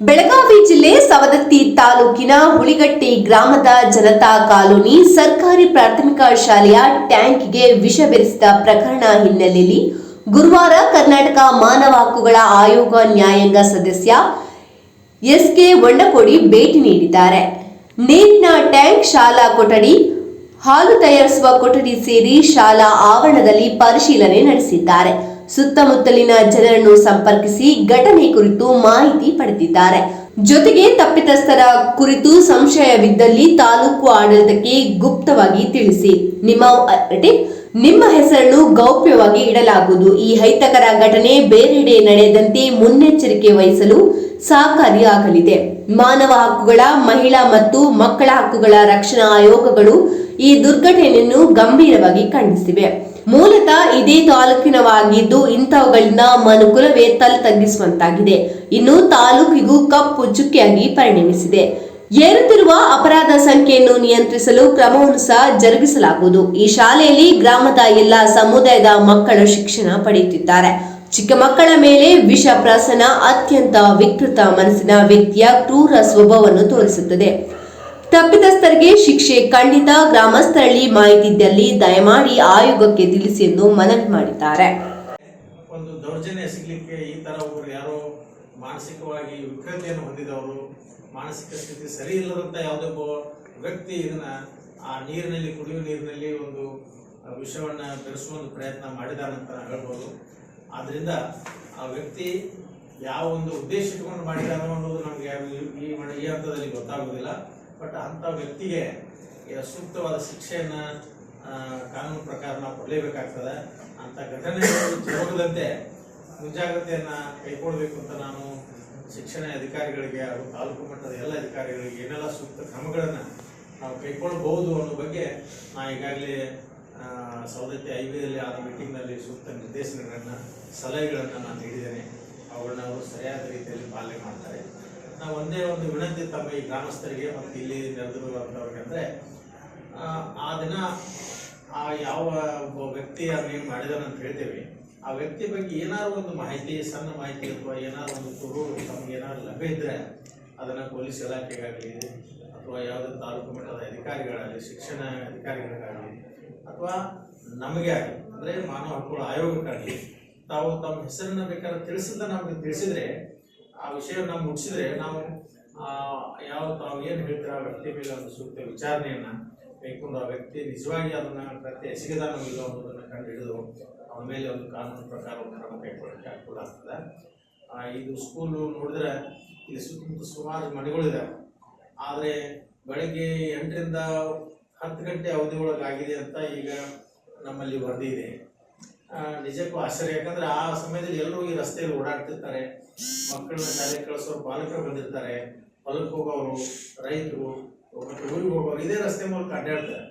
ಬೆಳಗಾವಿ ಜಿಲ್ಲೆ ಸವದತ್ತಿ ತಾಲೂಕಿನ ಹುಳಿಗಟ್ಟಿ ಗ್ರಾಮದ ಜನತಾ ಕಾಲೋನಿ ಸರ್ಕಾರಿ ಪ್ರಾಥಮಿಕ ಶಾಲೆಯ ಟ್ಯಾಂಕ್ಗೆ ವಿಷ ಬೆರೆಸಿದ ಪ್ರಕರಣ ಹಿನ್ನೆಲೆಯಲ್ಲಿ ಗುರುವಾರ ಕರ್ನಾಟಕ ಮಾನವ ಹಕ್ಕುಗಳ ಆಯೋಗ ನ್ಯಾಯಾಂಗ ಸದಸ್ಯ ಎಸ್ಕೆ ವಂಡಕೋಡಿ ಭೇಟಿ ನೀಡಿದ್ದಾರೆ. ನೀರಿನ ಟ್ಯಾಂಕ್, ಶಾಲಾ ಕೊಠಡಿ, ಹಾಲು ತಯಾರಿಸುವ ಕೊಠಡಿ ಸೇರಿ ಶಾಲಾ ಆವರಣದಲ್ಲಿ ಪರಿಶೀಲನೆ ನಡೆಸಿದ್ದಾರೆ. ಸುತ್ತಮುತ್ತಲಿನ ಜನರನ್ನು ಸಂಪರ್ಕಿಸಿ ಘಟನೆ ಕುರಿತು ಮಾಹಿತಿ ಪಡೆದಿದ್ದಾರೆ. ಜೊತೆಗೆ ತಪ್ಪಿತಸ್ಥರ ಕುರಿತು ಸಂಶಯವಿದ್ದಲ್ಲಿ ತಾಲೂಕು ಆಡಳಿತಕ್ಕೆ ಗುಪ್ತವಾಗಿ ತಿಳಿಸಿ. ನಿಮ್ಮ ನಿಮ್ಮ ಹೆಸರನ್ನು ಗೌಪ್ಯವಾಗಿ ಇಡಲಾಗುವುದು. ಈ ಹೈತಕರ ಘಟನೆ ಬೇರೆಡೆ ನಡೆಯದಂತೆ ಮುನ್ನೆಚ್ಚರಿಕೆ ವಹಿಸಲು ಸಹಕಾರಿಯಾಗಲಿದೆ. ಮಾನವ ಹಕ್ಕುಗಳ, ಮಹಿಳಾ ಮತ್ತು ಮಕ್ಕಳ ಹಕ್ಕುಗಳ ರಕ್ಷಣಾ ಆಯೋಗಗಳು ಈ ದುರ್ಘಟನೆಯನ್ನು ಗಂಭೀರವಾಗಿ ಖಂಡಿಸಿವೆ. ಮೂಲತಃ ಇದೇ ತಾಲೂಕಿನವಾಗಿದ್ದು ಇಂಥವುಗಳಿಂದ ಮನುಕುಲವೇ ತಲೆ ತಗ್ಗಿಸುವಂತಾಗಿದೆ ಇನ್ನು ತಾಲೂಕಿಗೂ ಕಪ್ಪು ಚುಕ್ಕಿಯಾಗಿ ಪರಿಣಮಿಸಿದೆ. ಏರುತ್ತಿರುವ ಅಪರಾಧ ಸಂಖ್ಯೆಯನ್ನು ನಿಯಂತ್ರಿಸಲು ಕ್ರಮವನ್ನು ಸಹ ಜರುಗಿಸಲಾಗುವುದು. ಈ ಶಾಲೆಯಲ್ಲಿ ಗ್ರಾಮದ ಎಲ್ಲ ಸಮುದಾಯದ ಮಕ್ಕಳು ಶಿಕ್ಷಣ ಪಡೆಯುತ್ತಿದ್ದಾರೆ. ಚಿಕ್ಕ ಮಕ್ಕಳ ಮೇಲೆ ವಿಷ ಪ್ರಸನ, ಅತ್ಯಂತ ವಿಕೃತ ಮನಸ್ಸಿನ ವ್ಯಕ್ತಿಯ ಕ್ರೂರ ಸ್ವಭಾವವನ್ನು ತೋರಿಸುತ್ತದೆ. ತಪ್ಪಿತಸ್ಥರಿಗೆ ಶಿಕ್ಷೆ ಖಂಡಿತ ಗ್ರಾಮಸ್ಥರಲ್ಲಿ ಮಾಹಿತಿ ಇದ್ದಲ್ಲಿ ದಯಮಾಡಿ ಆಯೋಗಕ್ಕೆ ತಿಳಿಸಿ ಎಂದು ಮನವಿ ಮಾಡಿದ್ದಾರೆ. ಒಂದು ದೌರ್ಜನ್ಯ ಸಿಗ್ಲಿಕ್ಕೆ ಈ ತರ ಒಬ್ರು ಯಾರೋ ಮಾನಸಿಕವಾಗಿ ವಿಕೃತಿಯನ್ನು ಹೊಂದಿದವರು, ಮಾನಸಿಕ ಸ್ಥಿತಿ ಸರಿ ಇಲ್ಲದಂತ ಯಾವುದೋ ವ್ಯಕ್ತಿ ಇದನ್ನ ಆ ನೀರಿನಲ್ಲಿ, ಕುಡಿಯುವ ನೀರಿನಲ್ಲಿ ಒಂದು ವಿಷವನ್ನ ಬೆರೆಸುವ ಒಂದು ಪ್ರಯತ್ನ ಮಾಡಿದಾನಂತ ಹೇಳ್ಬೋದು. ಆದ್ರಿಂದ ಆ ವ್ಯಕ್ತಿ ಯಾವ ಒಂದು ಉದ್ದೇಶ ಇಟ್ಕೊಂಡು ಮಾಡಿದಾನೋ ಅನ್ನೋದು ನಮ್ಗೆ ಈ ಈ ಹಂತದಲ್ಲಿ ಗೊತ್ತಾಗೋದಿಲ್ಲ. ಬಟ್ ಅಂತ ವ್ಯಕ್ತಿಗೆ ಸೂಕ್ತವಾದ ಶಿಕ್ಷೆಯನ್ನ ಕಾನೂನು ಪ್ರಕಾರ ನಾವು ಕೊಡಲೇಬೇಕಾಗ್ತದೆ. ಅಂತ ಘಟನೆಗಳು ಜರುಗದಂತೆ ಮುಂಜಾಗ್ರತೆಯನ್ನ ಕೈಗೊಳ್ಳಬೇಕು ಅಂತ ನಾನು ಶಿಕ್ಷಣ ಅಧಿಕಾರಿಗಳಿಗೆ ಹಾಗೂ ತಾಲೂಕು ಮಟ್ಟದ ಎಲ್ಲ ಅಧಿಕಾರಿಗಳಿಗೆ ಏನೆಲ್ಲ ಸೂಕ್ತ ಕ್ರಮಗಳನ್ನ ನಾವು ಕೈಗೊಳ್ಳಬಹುದು ಅನ್ನೋ ಬಗ್ಗೆ ನಾ ಈಗಾಗಲೇ ಸೌದತ್ತೆ ಐಬಿಯಲ್ಲಿ ಆದ ಮೀಟಿಂಗ್ನಲ್ಲಿ ಸೂಕ್ತ ನಿರ್ದೇಶನಗಳನ್ನು, ಸಲಹೆಗಳನ್ನು ನಾನು ನೀಡಿದ್ದೇನೆ. ಅವುಗಳನ್ನ ಅವರು ಸರಿಯಾದ ರೀತಿಯಲ್ಲಿ ಪಾಲನೆ ಮಾಡ್ತಾರೆ. ನಾವು ಒಂದೇ ಒಂದು ವಿನಂತಿ ತಮ್ಮ ಈ ಗ್ರಾಮಸ್ಥರಿಗೆ ಮತ್ತು ಇಲ್ಲಿ ನೆರೆದಿರುವಂಥವ್ರಿಗೆ ಅಂದ್ರೆ ಆ, ಆ ದಿನ ಆ ಯಾವ ಒಬ್ಬ ವ್ಯಕ್ತಿ ಅದನ್ನೇನು ಮಾಡಿದಾನೆ ಅಂತ ಹೇಳ್ತೇವೆ. ಆ ವ್ಯಕ್ತಿ ಬಗ್ಗೆ ಏನಾದ್ರು ಒಂದು ಮಾಹಿತಿ ಸಣ್ಣ ಮಾಹಿತಿ ಅಥವಾ ಏನಾದ್ರು ಒಂದು ಕುರು ತಮ್ಗೆ ಏನಾದ್ರು ಲಭ್ಯ ಇದ್ದರೆ ಅದನ್ನ ಪೊಲೀಸ್ ಇಲಾಖೆಗಾಗಲಿ ಅಥವಾ ಯಾವುದೇ ತಾಲೂಕು ಮಟ್ಟದ ಅಧಿಕಾರಿಗಳಾಗಲಿ ಶಿಕ್ಷಣ ಅಧಿಕಾರಿಗಳಿಗಾಗಲಿ ಅಥವಾ ನಮಗೆ ಆಗಲಿ ಅಂದ್ರೆ ಮಾನವ ಹಕ್ಕುಗಳ ಆಯೋಗಕ್ಕಾಗಲಿ ತಾವು ತಮ್ಮ ಹೆಸರನ್ನ ಬೇಕಾದ್ರೆ ತಿಳಿಸಿದ ನಮಗೆ ತಿಳಿಸಿದ್ರೆ ಆ ವಿಷಯವನ್ನು ಮುಗಿಸಿದ್ರೆ ನಾವು ಯಾವ ತಾವು ಏನು ಹೇಳ್ತೀರ ಆ ವ್ಯಕ್ತಿ ಮೇಲೆ ಒಂದು ಸೂಕ್ತ ವಿಚಾರಣೆಯನ್ನು ಕೈಕೊಂಡು ಆ ವ್ಯಕ್ತಿ ನಿಜವಾಗಿ ಅದನ್ನು ಪ್ರತಿ ಎಸಗಿದಾನೋ ಇಲ್ಲ ಅನ್ನೋದನ್ನು ಕಂಡು ಹಿಡಿದು ಅವನ ಮೇಲೆ ಒಂದು ಕಾನೂನು ಪ್ರಕಾರ ಒಂದು ಕ್ರಮ ಕೈಗೊಳ್ಳಕ್ಕೆ ಅನುಕೂಲ ಆಗ್ತದೆ. ಇದು ಸ್ಕೂಲು ನೋಡಿದ್ರೆ ಇಲ್ಲಿ ಸುತ್ತಮುತ್ತ ಸುಮಾರು ಮನೆಗಳಿದೆ. ಆದರೆ ಬೆಳಗ್ಗೆ ಎಂಟರಿಂದ ಹತ್ತು ಗಂಟೆ ಅವಧಿ ಒಳಗಾಗಿದೆ ಅಂತ ಈಗ ನಮ್ಮಲ್ಲಿ ವರದಿ ಇದೆ. ನಿಜಕ್ಕೂ ಆಶ್ಚರ್ಯ. ಯಾಕಂದ್ರೆ ಆ ಸಮಯದಲ್ಲಿ ಎಲ್ಲರೂ ಈ ರಸ್ತೆಯಲ್ಲಿ ಓಡಾಡ್ತಿರ್ತಾರೆ. ಮಕ್ಕಳನ್ನ ಶಾಲೆ ಕಳಿಸೋರು, ಪಾಲಕರು ಬಂದಿರ್ತಾರೆ. ಹೊಲಕ್ಕೆ ಹೋಗೋರು, ರೈತರು ಊರಿಗೆ ಹೋಗೋರು, ಇದೇ ರಸ್ತೆ ಮೂಲಕ ಅಡ್ಡಾಡ್ತಾರೆ.